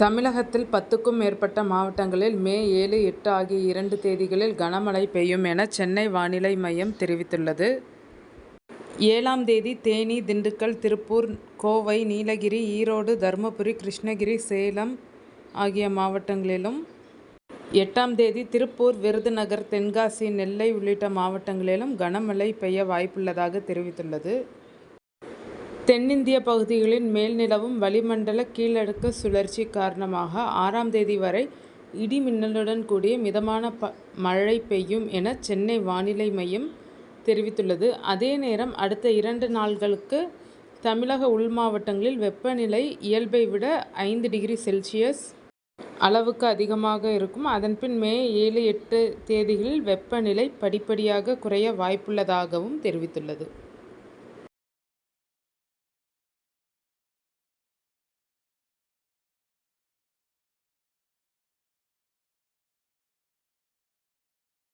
தமிழகத்தில் பத்துக்கும் மேற்பட்ட மாவட்டங்களில் மே ஏழு எட்டு ஆகிய இரண்டு தேதிகளில் கனமழை பெய்யும் என சென்னை வானிலை மையம் தெரிவித்துள்ளது. ஏழாம் தேதி தேனி திண்டுக்கல் திருப்பூர் கோவை நீலகிரி ஈரோடு தருமபுரி கிருஷ்ணகிரி சேலம் ஆகிய மாவட்டங்களிலும் எட்டாம் தேதி திருப்பூர் விருதுநகர் தென்காசி நெல்லை உள்ளிட்ட மாவட்டங்களிலும் கனமழை பெய்ய வாய்ப்புள்ளதாக தெரிவித்துள்ளது. தென்னிந்திய பகுதிகளின் மேல் நிலவும் வளிமண்டல கீழடுக்கு சுழற்சி காரணமாக ஆறாம் தேதி வரை இடி மின்னலுடன் கூடிய மிதமான ப மழை பெய்யும் என சென்னை வானிலை மையம் தெரிவித்துள்ளது. அதே நேரம் அடுத்த இரண்டு நாள்களுக்கு தமிழக உள் மாவட்டங்களில் வெப்பநிலை இயல்பை விட ஐந்து டிகிரி செல்சியஸ் அளவுக்கு அதிகமாக இருக்கும். அதன்பின் மே ஏழு எட்டு தேதிகளில் வெப்பநிலை படிப்படியாக குறைய வாய்ப்புள்ளதாகவும் தெரிவித்துள்ளது.